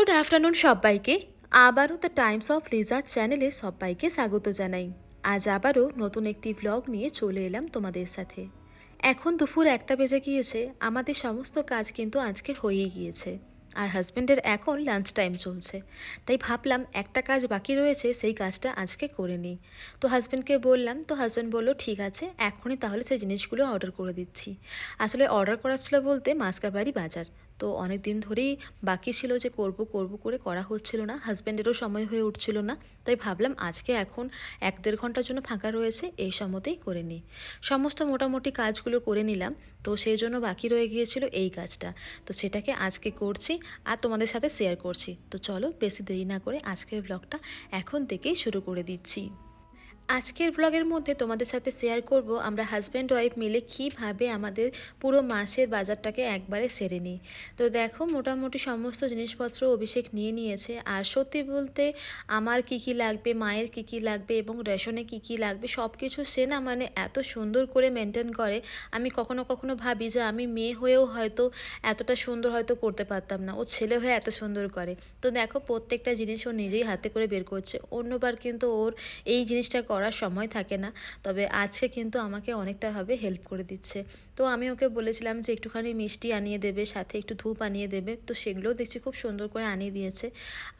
Good afternoon সবাইকে। আবারও the Times of লিজার চ্যানেলে সবাইকে স্বাগত জানাই। আজ আবারও নতুন একটি ভ্লগ নিয়ে চলে এলাম তোমাদের সাথে। এখন দুপুর একটা বেজে গিয়েছে, আমাদের সমস্ত কাজ কিন্তু আজকে হয়ে গিয়েছে। আর হাজব্যান্ডের এখন লাঞ্চ টাইম চলছে। তাই ভাবলাম একটা কাজ বাকি রয়েছে, সেই কাজটা আজকে করে নিই। তো হাজব্যান্ডকে বললাম, তো হাজব্যান্ড বলল, ঠিক আছে, এখনই তাহলে সেই জিনিসগুলো অর্ডার করে দিচ্ছি। আসলে অর্ডার করা ছিল বলতে মাসকাবাড়ি বাজার। তো অনেক দিন ধরেই বাকি ছিল যে করব করব করে করা হচ্ছিল না। হাজব্যান্ডেরও সময় হয়ে উঠছিল না। তাই ভাবলাম আজকে এখন এক দেড় ঘণ্টার জন্য ফাঁকা রয়েছে, এই সময়তেই করে নিই। সমস্ত মোটামুটি কাজগুলো করে নিলাম। তো সেই জন্য বাকি রয়ে গিয়েছিল এই কাজটা। তো সেটাকে আজকে করছি আর তোমাদের সাথে শেয়ার করছি। তো চলো বেশি দেরি না করে আজকের ব্লগটা এখন থেকেই শুরু করে দিচ্ছি। আজকের ব্লগের মধ্যে তোমাদের সাথে শেয়ার করব, আমরা হাজব্যান্ড ওয়াইফ মিলে কীভাবে আমাদের পুরো মাসের বাজারটাকে একবারে সেরে নিই। তো দেখো, মোটামুটি সমস্ত জিনিসপত্র অভিষেক নিয়ে নিয়েছে, আর সত্যি বলতে আমার কি কি লাগবে, মায়ের কি কি লাগবে, এবং রেশনে কি কি লাগবে সব কিছু সে না মানে এত সুন্দর করে মেনটেন করে, আমি কখনো কখনো ভাবি যে আমি মেয়ে হয়েও হয়তো এতটা সুন্দর হয়তো করতে পারতাম না, ও ছেলে হয়ে এত সুন্দর করে। তো দেখো, প্রত্যেকটা জিনিস ও নিজেই হাতে করে বের করছে, অন্যবার কিন্তু ওর এই জিনিসটা করার সময় থাকে না। তবে আজকে কিন্তু আমাকে অনেকটাভাবে হেল্প করে দিচ্ছে। তো আমি ওকে বলেছিলাম যে একটুখানি মিষ্টি আনিয়ে দেবে, সাথে একটু ধূপ আনিয়ে দেবে। তো সেগুলোও দেখছি খুব সুন্দর করে আনিয়ে দিয়েছে।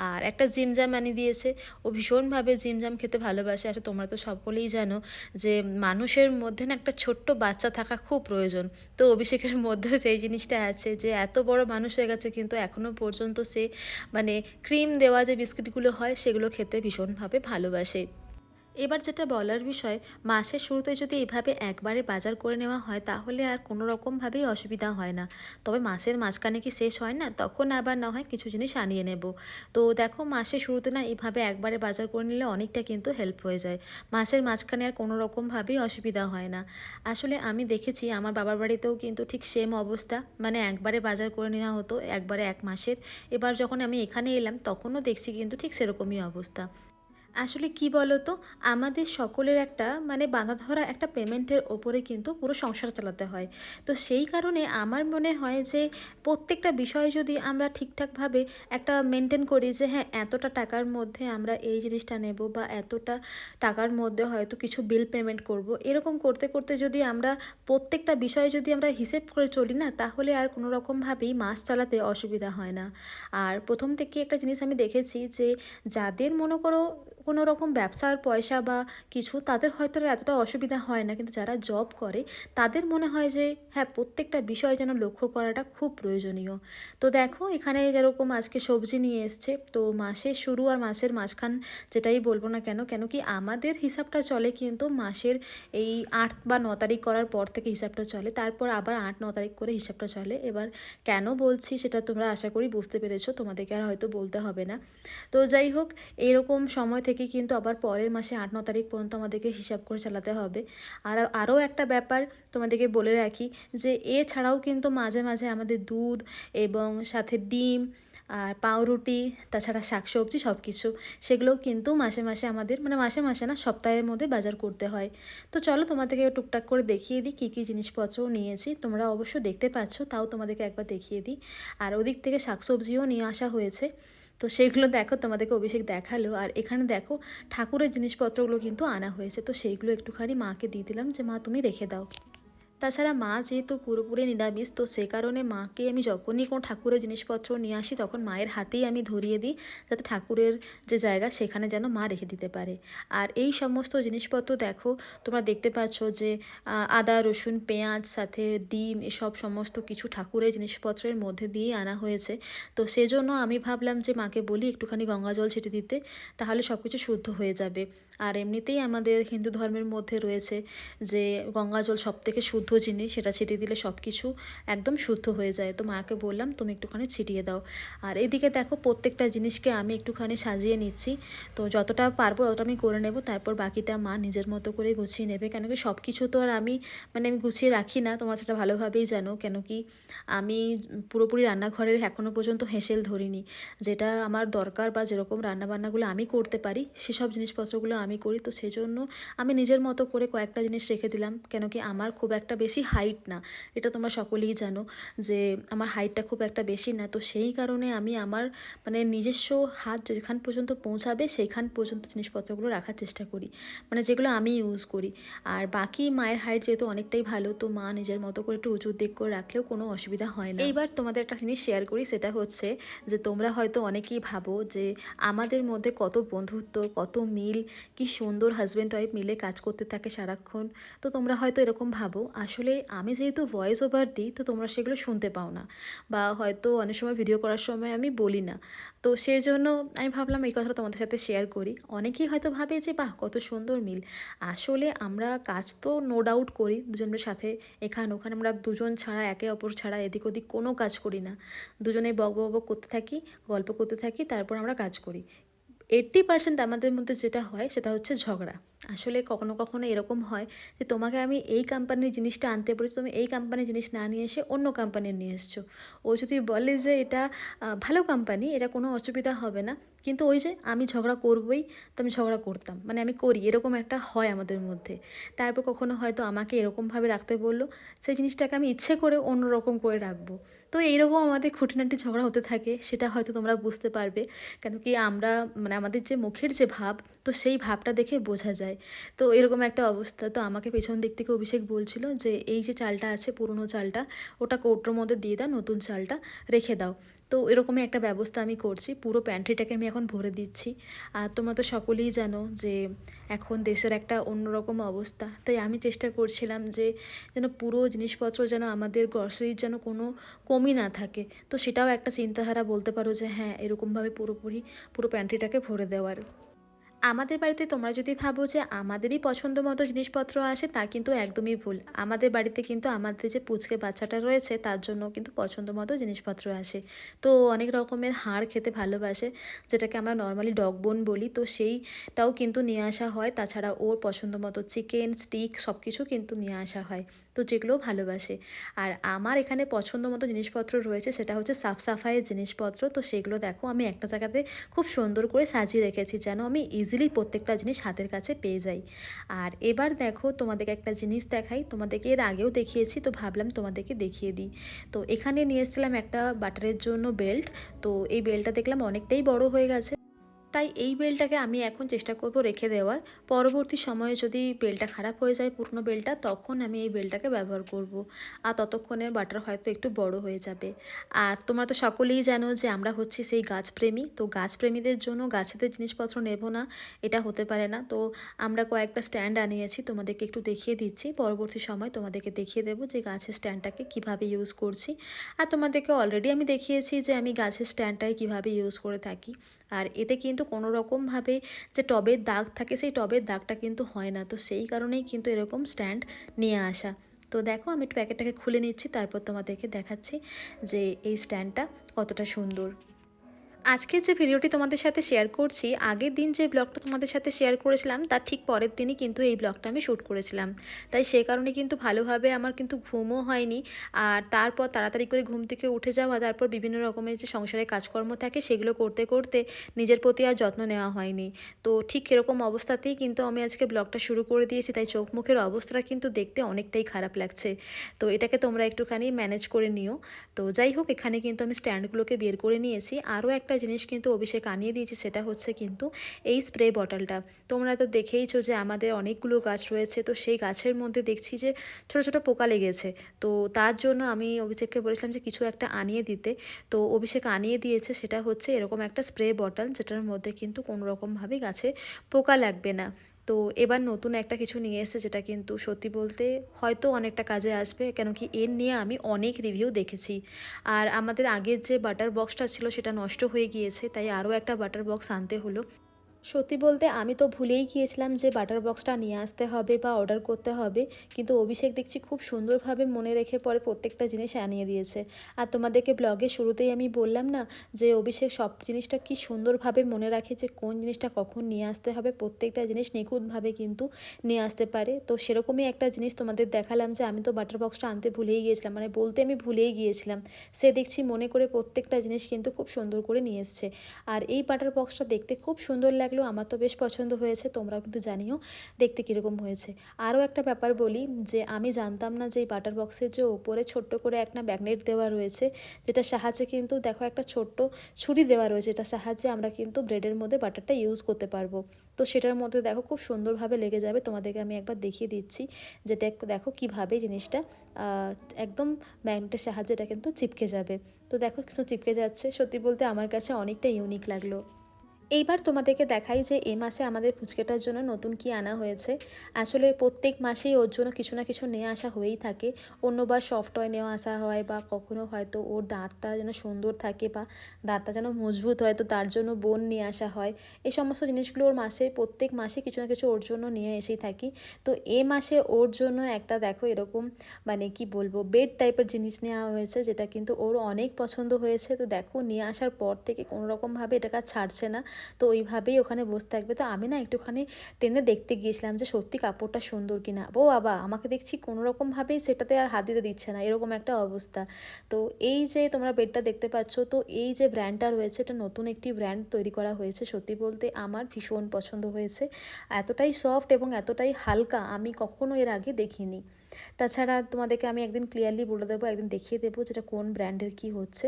আর একটা জিমজাম আনিয়ে দিয়েছে। ও ভীষণভাবে জিমজাম খেতে ভালোবাসে। আসলে তোমরা তো সকলেই জানো যে মানুষের মধ্যে না একটা ছোট্ট বাচ্চা থাকা খুব প্রয়োজন। তো অভিষেকের মধ্যেও সেই জিনিসটা আছে যে এত বড় মানুষ হয়ে গেছে কিন্তু এখনও পর্যন্ত সে মানে ক্রিম দেওয়া যে বিস্কিটগুলো হয় সেগুলো খেতে ভীষণভাবে ভালোবাসে। এবার যেটা বলার বিষয়, মাসের শুরুতে যদি এভাবে একবারে বাজার করে নেওয়া হয়, তাহলে আর কোনো রকমভাবেই অসুবিধা হয় না। তবে মাসের মাঝখানে কি শেষ হয় না, তখন আবার না হয় কিছু জিনিস আনিয়ে নেব। তো দেখো, মাসের শুরুতে না এভাবে একবারে বাজার করে নিলে অনেকটা কিন্তু হেল্প হয়ে যায়। মাসের মাঝখানে আর কোনো রকমভাবেই অসুবিধা হয় না। আসলে আমি দেখেছি, আমার বাবার বাড়িতেও কিন্তু ঠিক সেম অবস্থা। মানে একবারে বাজার করে নেওয়া হতো, একবারে এক মাসের। এবার যখন আমি এখানে এলাম, তখনও দেখছি কিন্তু ঠিক সেরকমই অবস্থা। আসলে কি বলতো? আমাদের সকলের একটা মানে বাঁধা ধরা একটা পেমেন্টের ওপরে কিন্তু পুরো সংসার চালাতে হয়। তো সেই কারণে আমার মনে হয় যে প্রত্যেকটা বিষয় যদি আমরা ঠিকঠাকভাবে একটা মেনটেন করি যে হ্যাঁ এতটা টাকার মধ্যে আমরা এই জিনিসটা নেব বা এতটা টাকার মধ্যে হয়তো কিছু বিল পেমেন্ট করব, এরকম করতে করতে যদি আমরা প্রত্যেকটা বিষয় যদি আমরা হিসেব করে চলি না, তাহলে আর কোনো রকমভাবেই মাস চালাতে অসুবিধা হয় না। আর প্রথম থেকে একটা জিনিস আমি দেখেছি যে যাদের মনে করো কোনো রকম ব্যবসার পয়সা বা কিছু তাদের হয়তো এতটা অসুবিধা হয় না। কিন্তু যারা জব করে, তাদের মনে হয় যে হ্যাঁ প্রত্যেকটা বিষয় যেন লক্ষ্য করাটা খুব প্রয়োজনীয়। তো দেখো, এখানে যেরকম আজকে সবজি নিয়ে এসছে, তো মাসের শুরু আর মাসের মাঝখান যেটাই বলব না কেন কেন কি আমাদের হিসাবটা চলে কিন্তু মাসের এই আট বা ন তারিখ করার পর থেকে হিসাবটা চলে, তারপর আবার আট, ন তারিখ করে হিসাবটা চলে। এবার কেন বলছি সেটা তোমরা আশা করি বুঝতে পেরেছ, তোমাদেরকে আর হয়তো বলতে হবে না। তো যাই হোক, এরকম সময় থেকে কিন্তু আবার পরের মাসে আট, ন তারিখ পর্যন্ত আমাদেরকে হিসাব করে চালাতে হবে। আর আরও একটা ব্যাপার তোমাদেরকে বলে রাখি যে, এছাড়াও কিন্তু মাঝে মাঝে আমাদের দুধ এবং সাথে ডিম আর পাউরুটি, তাছাড়া শাকসবজি সব কিছু সেগুলোও কিন্তু মাসে মাসে আমাদের মানে মাসে মাসে না, সপ্তাহের মধ্যে বাজার করতে হয়। তো চলো তোমাদেরকে টুকটাক করে দেখিয়ে দিই কী কী জিনিসপত্রও নিয়েছি। তোমরা অবশ্য দেখতে পাচ্ছ, তাও তোমাদেরকে একবার দেখিয়ে দিই। আর ওদিক থেকে শাকসবজিও নিয়ে আসা হয়েছে। তো সেইগুলো দেখো, তোমাদেরকে অভিষেক দেখাল। আর এখানে দেখো, ঠাকুরের জিনিসপত্রগুলো কিন্তু আনা হয়েছে। তো সেইগুলো একটুখানি মাকে দিয়ে দিলাম যে, মা, তুমি রেখে দাও। তাছাড়া মা যেহেতু পুরোপুরি নিরামিষ, তো সে কারণে মাকে আমি যখনই কোনো ঠাকুরের জিনিসপত্র নিয়ে আসি, তখন মায়ের হাতেই আমি ধরিয়ে দিই, যাতে ঠাকুরের যে জায়গা সেখানে যেন মা রেখে দিতে পারে। আর এই সমস্ত জিনিসপত্র দেখো, তোমরা দেখতে পাচ্ছ যে আদা, রসুন, পেঁয়াজ, সাথে ডিম, এসব সমস্ত কিছু ঠাকুরের জিনিসপত্রের মধ্যে দিয়ে আনা হয়েছে। তো সেজন্য আমি ভাবলাম যে মাকে বলি একটুখানি গঙ্গা জল ছেটে দিতে, তাহলে সব কিছু শুদ্ধ হয়ে যাবে। আর এমনিতেই আমাদের হিন্দু ধর্মের মধ্যে রয়েছে যে গঙ্গা জল সব থেকে শুদ্ধ জিনিস, সেটা ছিটিয়ে দিলে সব কিছু একদম শুদ্ধ হয়ে যায়। তো মাকে বললাম, তুমি একটুখানি ছিটিয়ে দাও। আর এদিকে দেখো, প্রত্যেকটা জিনিসকে আমি একটুখানি সাজিয়ে নিচ্ছি। তো যতটা পারব ততটা আমি করে নেব। তারপর বাকিটা মা নিজের মতো করে গুছিয়ে নেবে। কেন কি সব কিছু তো আর আমি মানে আমি গুছিয়ে রাখি না। তোমরা সেটা ভালোভাবেই জানো। কেন কি আমি পুরোপুরি রান্নাঘরের এখনও পর্যন্ত হেসেল ধরিনি। যেটা আমার দরকার বা যেরকম রান্নাবান্নাগুলো আমি করতে পারি, সেসব জিনিসপত্রগুলো আমি করি, তো সেজন্য আমি নিজের মতো করে কয়েকটা জিনিস রেখে দিলাম। কেন কি আমার খুব একটা বেশি হাইট না। এটা তোমরা সকলেই জানো যে আমার হাইটটা খুব একটা বেশি না। তো সেই কারণে আমি আমার মানে নিজস্ব হাত যেখান পর্যন্ত পৌঁছাবে সেইখান পর্যন্ত জিনিসপত্রগুলো রাখার চেষ্টা করি। মানে যেগুলো আমি ইউজ করি। আর বাকি মায়ের হাইট যেহেতু অনেকটাই ভালো, তো মা নিজের মতো করে একটু উঁচুর দিক করে রাখলেও কোনো অসুবিধা হয় না। এইবার তোমাদের একটা জিনিস শেয়ার করি, সেটা হচ্ছে যে তোমরা হয়তো অনেকেই ভাবো যে আমাদের মধ্যে কত বন্ধুত্ব, কত মিল কি সুন্দর হাজব্যান্ড ওয়াইফ মিলে কাজ করতে থাকে সারাক্ষণ? তো তোমরা হয়তো এরকম ভাবো, আসলে আমি যেহেতু ভয়েস ওভার দিই, তো তোমরা সেগুলো শুনতে পাও না। বা হয়তো অনেক সময় ভিডিও করার সময় আমি বলি না। তো সেই জন্য আমি ভাবলাম এই কথাটা তোমাদের সাথে শেয়ার করি। অনেকেই হয়তো ভাবে যে, বাহ, কত সুন্দর মিল। আসলে আমরা কাজ তো নো ডাউট করি, দুজনের সাথে এখানে ওখানে আমরা দুজন ছাড়া, একে অপর ছাড়া, এদিক ওদিক কোনো কাজ করি না। দুজনে বক বক করতে থাকি, গল্প করতে থাকি, তারপর আমরা কাজ করি। এইট্টি পার্সেন্ট আমাদের মধ্যে যেটা হয় সেটা হচ্ছে ঝগড়া। আসলে কখনো কখনো এরকম হয় যে তোমাকে আমি এই কোম্পানির জিনিসটা আনতে বলেছি, তুমি এই কোম্পানির জিনিস না নিয়ে এসে অন্য কোম্পানির নিয়ে এসছো। ও যদি বলে যে এটা ভালো কোম্পানি এটা কোনো অসুবিধা হবে না। কিন্তু ওই যে আমি ঝগড়া করবই, তো আমি ঝগড়া করতাম। মানে আমি করি, এরকম একটা হয় আমাদের মধ্যে। তারপর কখনো হয়তো আমাকে এরকমভাবে রাখতে বলল, সেই জিনিসটাকে আমি ইচ্ছে করে অন্যরকম করে রাখব। তো এইরকম আমাদের খুঁটিনাটি ঝগড়া হতে থাকে, সেটা হয়তো তোমরা বুঝতে পারবে। কেন কি আমরা মানে আমাদের যে মুখের যে ভাব, তো সেই ভাবটা দেখে বোঝা যায়। তো এরকম একটা অবস্থা। তো আমাকে পেছন দিক থেকে অভিষেক বলছিল যে, এই যে চালটা আছে, পুরনো চালটা, ওটা কৌটোর মধ্যে দিয়ে দাও, নতুন চালটা রেখে দাও। তো এরকমই একটা ব্যবস্থা আমি করছি। পুরো প্যান্ট্রিটাকে আমি এখন ভরে দিচ্ছি। আর তোমরা তো সকলেই জানো যে এখন দেশের একটা অন্যরকম অবস্থা। তাই আমি চেষ্টা করছিলাম যে যেন পুরো জিনিসপত্র যেন আমাদের গ্রসারির যেন কোনো কমই না থাকে। তো সেটাও একটা চিন্তাধারা বলতে পারো যে হ্যাঁ এরকমভাবে পুরোপুরি পুরো প্যান্ট্রিটাকে ভরে দেওয়ার। আমাদের বাড়িতে তোমরা যদি ভাবো যে আমাদেরই পছন্দ মতো জিনিসপত্র আসে, তা কিন্তু একদমই ভুল। আমাদের বাড়িতে কিন্তু আমাদের যে পুচকে বাচ্চাটা রয়েছে, তার জন্য কিন্তু পছন্দ মতো জিনিসপত্র আসে। তো অনেক রকমের হাড় খেতে ভালোবাসে, যেটাকে আমরা নর্মালি ডগ বোন বলি। তো সেইটাও কিন্তু নিয়ে আসা হয়। তাছাড়া ওর পছন্দ মতো চিকেন স্টিক সব কিছু কিন্তু নিয়ে আসা হয়। তো যেগুলোও ভালোবাসে। আর আমার এখানে পছন্দ মতো জিনিসপত্র রয়েছে, সেটা হচ্ছে সাফ সাফাইয়ের জিনিসপত্র। তো সেগুলো দেখো, আমি একটা জায়গাতে খুব সুন্দর করে সাজিয়ে রেখেছি, যেন আমি ইজিলি প্রত্যেকটা জিনিস হাতের কাছে পেয়ে যাই। আর এবার দেখো, তোমাদেরকে একটা জিনিস দেখাই। তোমাদেরকে এর আগেও দেখিয়েছি, তো ভাবলাম তোমাদেরকে দেখিয়ে দিই। তো এখানে নিয়ে এসেছিলাম একটা বাটারের জন্য বেল্ট। তো এই বেল্টটা দেখলাম অনেকটাই বড় হয়ে গেছে। তাই এই বেলটাকে আমি এখন চেষ্টা করব রেখে দেওয়ার। পরবর্তী সময়ে যদি বেলটা খারাপ হয়ে যায় পুরনো বেলটা, তখন আমি এই বেলটাকে ব্যবহার করব। আর ততক্ষণে বাটার হয়তো একটু বড় হয়ে যাবে। আর তোমরা তো সকলেই জানো যে আমরা হচ্ছি সেই গাছপ্রেমী তো গাছপ্রেমীদের জন্য গাছেদের জিনিসপত্র নেব না, এটা হতে পারে না। তো আমরা কয়েকটা স্ট্যান্ড আনিয়েছি, তোমাদেরকে একটু দেখিয়ে দিচ্ছি। পরবর্তী সময় তোমাদেরকে দেখিয়ে দেবো যে গাছের স্ট্যান্ডটাকে কীভাবে ইউজ করছি। আর তোমাদেরকে অলরেডি আমি দেখিয়েছি যে আমি গাছের স্ট্যান্ডটাকে কীভাবে ইউজ করে থাকি। আর এতে কিন্তু কোনো রকমভাবে যে টবের দাগ থাকে সেই টবের দাগটা কিন্তু হয় না। তো সেই কারণেই কিন্তু এরকম স্ট্যান্ড নিয়ে আসা। তো দেখো আমি একটু প্যাকেটটাকে খুলে নিচ্ছি, তারপর তোমাদেরকে দেখাচ্ছি যে এই স্ট্যান্ডটা কতটা সুন্দর। আজকে যে ভিডিওটি তোমাদের সাথে শেয়ার করছি, আগের দিন যে ব্লগটা তোমাদের সাথে শেয়ার করেছিলাম, তার ঠিক পরের দিনই কিন্তু এই ব্লগটা আমি শ্যুট করেছিলাম। তাই সেই কারণে কিন্তু ভালোভাবে আমার কিন্তু ঘুমও হয়নি। আর তারপর তাড়াতাড়ি করে ঘুম থেকে উঠে যাওয়া, তারপর বিভিন্ন রকমের যে সংসারে কাজকর্ম থাকে, সেগুলো করতে করতে নিজের প্রতি আর যত্ন নেওয়া হয়নি। তো ঠিক এরকম অবস্থাতেই কিন্তু আমি আজকে ব্লগটা শুরু করে দিয়েছি, তাই চোখ মুখের অবস্থাটা কিন্তু দেখতে অনেকটাই খারাপ লাগছে। তো এটাকে তোমরা একটুখানি ম্যানেজ করে নিও। তো যাই হোক, এখানে কিন্তু আমি স্ট্যান্ডগুলোকে বের করে নিয়েছি। আরও একটা জিনিস কিন্তু অভিষেক আনিয়ে দিয়েছি, সেটা হচ্ছে কিন্তু এই স্প্রে বটলটা। তোমরা তো দেখেইছো যে আমাদের অনেকগুলো গাছ রয়েছে, তো সেই গাছের মধ্যে দেখছি যে ছোটো ছোটো পোকা লেগেছে। তো তার জন্য আমি অভিষেককে বলেছিলাম যে কিছু একটা আনিয়ে দিতে। তো অভিষেক আনিয়ে দিয়েছে, সেটা হচ্ছে এরকম একটা স্প্রে বটল, যেটার মধ্যে কিন্তু কোনো রকমভাবে গাছে পোকা লাগবে না। তো এবার নতুন একটা কিছু নিয়ে এসেছে যেটা কিন্তু সত্যি বলতে হয়তো অনেকটা কাজে আসবে, কেন কি এর নিয়ে আমি অনেক রিভিউ দেখেছি। আর আমাদের আগের যে বাটার বক্সটা ছিল সেটা নষ্ট হয়ে গিয়েছে, তাই আরও একটা বাটার বক্স আনতে হলো। সত্যি বলতে আমি তো ভুলেই গিয়েছিলাম যে বাটার বক্সটা নিয়ে আসতে হবে বা অর্ডার করতে হবে। কিন্তু অভিষেক দেখছি খুব সুন্দরভাবে মনে রেখে পরে প্রত্যেকটা জিনিস আনিয়ে দিয়েছে। আর তোমাদেরকে ব্লগের শুরুতেই আমি বললাম না যে অভিষেক সব জিনিসটা কি সুন্দরভাবে মনে রাখে যে কোন জিনিসটা কখন নিয়ে আসতে হবে, প্রত্যেকটা জিনিস নিখুঁতভাবে কিন্তু নিয়ে আসতে পারে। তো সেরকমই একটা জিনিস তোমাদের দেখালাম যে আমি তো বাটার বক্সটা আনতে ভুলেই গিয়েছিলাম মানে বলতে আমি ভুলেই গিয়েছিলাম। সে দেখছি মনে করে প্রত্যেকটা জিনিস কিন্তু খুব সুন্দর করে নিয়ে এসছে। আর এই বাটার বক্সটা দেখতে খুব সুন্দর লাগে লাগল, আমার তো বেশ পছন্দ হয়েছে, তোমরাও কিন্তু জানিও দেখতে কীরকম হয়েছে। আরও একটা ব্যাপার বলি যে, আমি জানতাম না যে এই বাটার বক্সের যে ওপরে ছোট্ট করে একটা ম্যাগনেট দেওয়া রয়েছে যেটা সাহায্যে কিন্তু দেখো একটা ছোট্ট ছুরি দেওয়া রয়েছে এটা সাহায্যে আমরা কিন্তু ব্রেডের মধ্যে বাটারটা ইউজ করতে পারব। তো সেটার মধ্যে দেখো খুব সুন্দরভাবে লেগে যাবে, তোমাদেরকে আমি একবার দেখিয়ে দিচ্ছি যেটা দেখো কীভাবে জিনিসটা একদম ম্যাগনেটের সাহায্যে এটা কিন্তু চিপকে যাবে। তো দেখো, কিছু চিপকে যাচ্ছে, সত্যি বলতে আমার কাছে অনেকটা ইউনিক লাগল। এইবার তোমাদেরকে দেখাই যে এই মাসে আমাদের ফুচকেটার জন্য নতুন কি আনা হয়েছে। আসলে প্রত্যেক মাসেই ওর জন্য কিছু না কিছু নিয়ে আসা হয়েই থাকে। অন্যবার সফট টয় নেওয়া আসা হয় বা কখনো হয়তো ওর দাঁতটা যেন সুন্দর থাকে বা দাঁতটা যেন মজবুত হয় তো তার জন্য বোন নিয়ে আসা হয়। এই সমস্ত জিনিসগুলো ওর মাসে, প্রত্যেক মাসে কিছু না কিছু ওর জন্য নিয়ে এসেই থাকি। তো এ মাসে ওর জন্য একটা দেখো এরকম মানে কি বলব বেড টাইপের জিনিস নেওয়া হয়েছে যেটা কিন্তু ওর অনেক পছন্দ হয়েছে। তো দেখো নিয়ে আসার পর থেকে কোনো রকমভাবে এটাকে ছাড়ছে না। তো ওইভাবেই ওখানে বসে থাকবে। তো আমি না একটুখানি টেনে দেখতে গিয়েছিলাম যে সত্যি কাপড়টা সুন্দর কিনা। ও বাবা, আমাকে দেখছি কোনোরকমভাবেই সেটাতে আর হাত দিতে দিচ্ছে না, এরকম একটা অবস্থা। তো এই যে তোমরা বেডটা দেখতে পাচ্ছ, তো এই যে ব্র্যান্ডটা রয়েছে, এটা নতুন একটি ব্র্যান্ড তৈরি করা হয়েছে। সত্যি বলতে আমার ভীষণ পছন্দ হয়েছে। এতটাই সফট এবং এতটাই হালকা আমি কখনো এর আগে দেখিনি। তাছাড়া তোমাদেরকে আমি একদিন ক্লিয়ারলি বলে দেবো, একদিন দেখিয়ে দেবো যেটা কোন ব্র্যান্ডের কি হচ্ছে।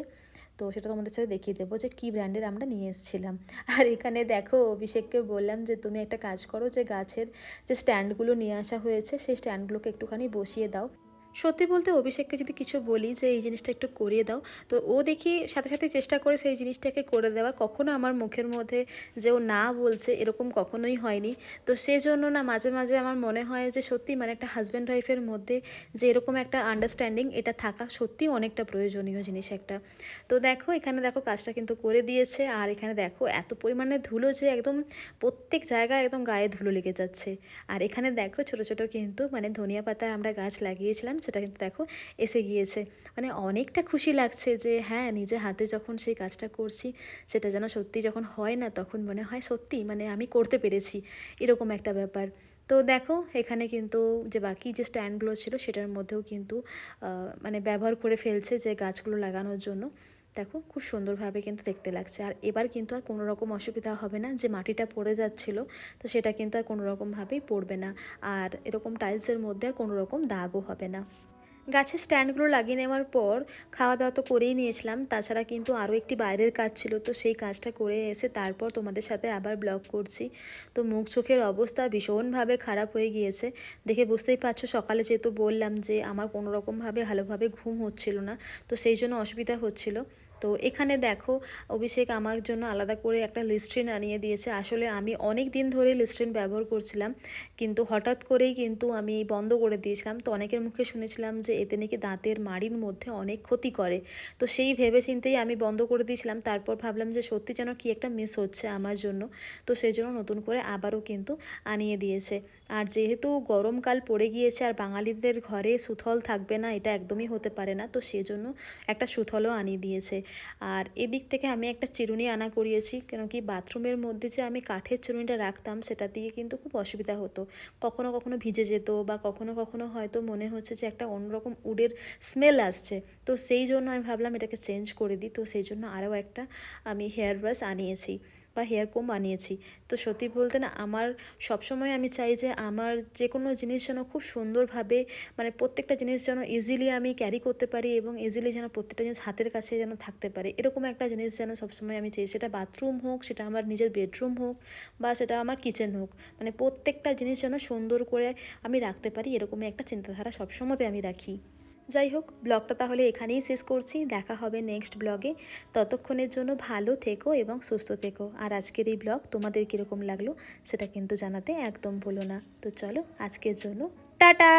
তো সেটা তোমাদের সাথে দেখিয়ে দেবো যে কী ব্র্যান্ডের আমরা নিয়ে এসেছিলাম। আর এখানে দেখো অভিষেককে বললাম যে, তুমি একটা কাজ করো যে গাছের যে স্ট্যান্ডগুলো নিয়ে আসা হয়েছে, সেই স্ট্যান্ডগুলোকে একটুখানি বসিয়ে দাও। সত্যি বলতে অভিষেককে যদি কিছু বলি যে এই জিনিসটা একটু করিয়ে দাও, তো ও দেখি সাথে সাথে চেষ্টা করে সেই জিনিসটাকে করে দেওয়া। কখনো আমার মুখের মধ্যে যে ও না বলছে এরকম কখনোই হয়নি। তো সেজন্য না মাঝে মাঝে আমার মনে হয় যে সত্যি মানে একটা হাজব্যান্ড ওয়াইফের মধ্যে যে এরকম একটা আন্ডারস্ট্যান্ডিং এটা থাকা সত্যি অনেকটা প্রয়োজনীয় জিনিস একটা। তো দেখো, এখানে দেখো কাজটা কিন্তু করে দিয়েছে আর এখানে দেখো এত পরিমাণে ধুলো যে একদম প্রত্যেক জায়গায় একদম গায়ে ধুলো লেগে যাচ্ছে। আর এখানে দেখো ছোট ছোট কিন্তু মানে ধনিয়া পাতা আমরা গাছ লাগিয়েছিলাম সেটা কিন্তু দেখো এসে গিয়েছে। মানে অনেকটা খুশি লাগছে যে হ্যাঁ নিজে হাতে যখন সেই কাজটা করছি, সেটা যেন সত্যি যখন হয় না, তখন মনে হয় সত্যি মানে আমি করতে পেরেছি, এরকম একটা ব্যাপার। তো দেখো, এখানে কিন্তু যে বাকি যে স্ট্যান্ডগুলো ছিল, সেটার মধ্যেও কিন্তু মানে ব্যবহার করে ফেলছে যে গাছগুলো লাগানোর জন্য। দেখো, খুব সুন্দরভাবে কিন্তু দেখতে লাগছে। আর এবার কিন্তু আর কোনো রকম অসুবিধা হবে না যে মাটিটা পড়ে যাচ্ছিল, তো সেটা কিন্তু আর কোনো রকমভাবেই পড়বে না। আর এরকম টাইলসের মধ্যে আর কোনো রকম দাগও হবে না। গাছের স্ট্যান্ডগুলো লাগিয়ে নেওয়ার পর খাওয়া দাওয়া তো করেই নিয়েছিলাম। তাছাড়া কিন্তু আরও একটি বাইরের কাজ ছিল, তো সেই কাজটা করে এসে তারপর তোমাদের সাথে আবার ব্লগ করছি। তো মুখ চোখের অবস্থা ভীষণভাবে খারাপ হয়ে গিয়েছে। দেখে বুঝতেই পারছ, সকালে যেহেতু বললাম যে আমার কোনোরকমভাবে ভালোভাবে ঘুম হচ্ছিল না, তো সেই জন্য অসুবিধা হচ্ছিল। তো এখানে দেখো, অভিষেক আমার জন্য আলাদা করে একটা লিস্ট্রিন আনিয়ে দিয়েছে। আসলে আমি অনেক দিন ধরে লিস্ট্রিন ব্যবহার করছিলাম, কিন্তু হঠাৎ করেই কিন্তু আমি বন্ধ করে দিয়েছিলাম। তো অনেকের মুখে শুনেছিলাম যে এতে নাকি দাঁতের মাড়ির মধ্যে অনেক ক্ষতি করে। তো সেই ভেবে চিন্তেই আমি বন্ধ করে দিয়েছিলাম। তারপর ভাবলাম যে সত্যি যেন কি একটা মিস হচ্ছে আমার জন্য। তো সেই জন্য নতুন করে আবারও কিন্তু আনিয়ে দিয়েছে। আর যেহেতু গরমকাল পড়ে গিয়েছে আর বাঙালিদের ঘরে সুথল থাকবে না, এটা একদমই হতে পারে না, তো সেজন্য একটা সুথলও আনিয়ে দিয়েছে। আর এদিক থেকে আমি একটা চিরুনি আনা করিয়েছি, কেন কি বাথরুমের মধ্যে যে আমি কাঠের চিরুনিটা রাখতাম, সেটা দিয়ে কিন্তু খুব অসুবিধা হতো। কখনো কখনো ভিজে যেত বা কখনো কখনো হয়তো মনে হচ্ছে যে একটা অন্যরকম উডের স্মেল আসছে, তো সেই জন্য আমি ভাবলাম এটাকে চেঞ্জ করে দিই, তো সেই জন্য আরও একটা আমি হেয়ার ব্রাশ আনিয়েছি। বা হেয়ার কোম বানিয়েছি তো সত্যি বলতে না, আমার সবসময় আমি চাই যে আমার যে কোনো জিনিস যেন খুব সুন্দরভাবে মানে প্রত্যেকটা জিনিস যেন ইজিলি আমি ক্যারি করতে পারি এবং ইজিলি যেন প্রত্যেকটা জিনিস হাতের কাছে যেন থাকতে পারে। এরকম একটা জিনিস যেন সবসময় আমি চাই, সেটা বাথরুম হোক, সেটা আমার নিজের বেডরুম হোক বা সেটা আমার কিচেন হোক। মানে প্রত্যেকটা জিনিস যেন সুন্দর করে আমি রাখতে পারি, এরকমই একটা চিন্তাধারা সবসময়তে আমি রাখি। যাই হোক, ব্লগটা তাহলে এখানেই শেষ করছি। দেখা হবে নেক্সট ব্লগে। ততক্ষণের জন্য ভালো থেকো এবং সুস্থ থেকো। আর আজকের এই ব্লগ তোমাদের কীরকম লাগল সেটা কিন্তু জানাতে একদম ভুলো না। তো চলো, আজকের জন্য টাটা!